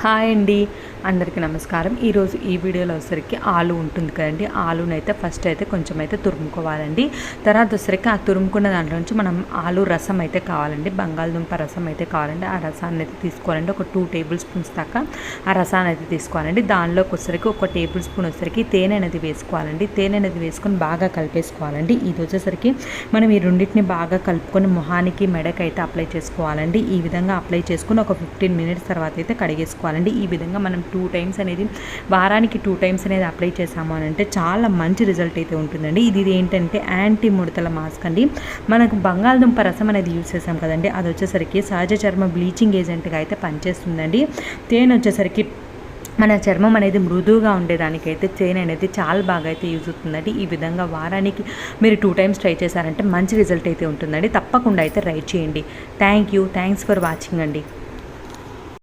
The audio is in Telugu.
హాయ్ అండి. అందరికీ నమస్కారం. ఈరోజు ఈ వీడియోలో వచ్చరికి ఆలు ఉంటుంది కదండి. ఆలునైతే ఫస్ట్ అయితే కొంచెం అయితే తురుముకోవాలండి. తర్వాత వచ్చరికి ఆ తురుముకున్న దాంట్లో నుంచి మనం ఆలు రసం అయితే కావాలండి. బంగాళదుంప రసం అయితే కావాలండి. ఆ రసాన్ని అయితే తీసుకోవాలండి. ఒక టూ టేబుల్ స్పూన్స్ దాకా ఆ రసాన్ని అయితే తీసుకోవాలండి. దానిలోకి వచ్చరికి ఒక టేబుల్ స్పూన్ వచ్చరికి తేనె అనేది వేసుకోవాలండి. తేనె అనేది వేసుకొని బాగా కలిపేసుకోవాలండి. ఇది వచ్చేసరికి మనం ఈ రెండింటిని బాగా కలుపుకొని మొహానికి మెడకి అయితే అప్లై చేసుకోవాలండి. ఈ విధంగా అప్లై చేసుకుని ఒక ఫిఫ్టీన్ మినిట్స్ తర్వాత అయితే కడిగేసుకోవాలండి. ఈ విధంగా మనం టూ టైమ్స్ అనేది వారానికి టూ టైమ్స్ అనేది అప్లై చేసాము అని అంటే చాలా మంచి రిజల్ట్ అయితే ఉంటుందండి. ఇది ఏంటంటే యాంటీ ముడతల మాస్క్ అండి. మనకు బంగాళదుంప రసం అనేది యూస్ చేసాం కదండి. అది వచ్చేసరికి సహజ చర్మ బ్లీచింగ్ ఏజెంట్గా అయితే పనిచేస్తుందండి. తేనె వచ్చేసరికి మన చర్మం అనేది మృదువుగా ఉండేదానికైతే తేనె అనేది చాలా బాగా అయితే యూజ్ అవుతుందండి. ఈ విధంగా వారానికి మీరు టూ టైమ్స్ ట్రై చేశారంటే మంచి రిజల్ట్ అయితే ఉంటుందండి. తప్పకుండా అయితే ట్రై చేయండి. Thank you. Thanks for watching అండి.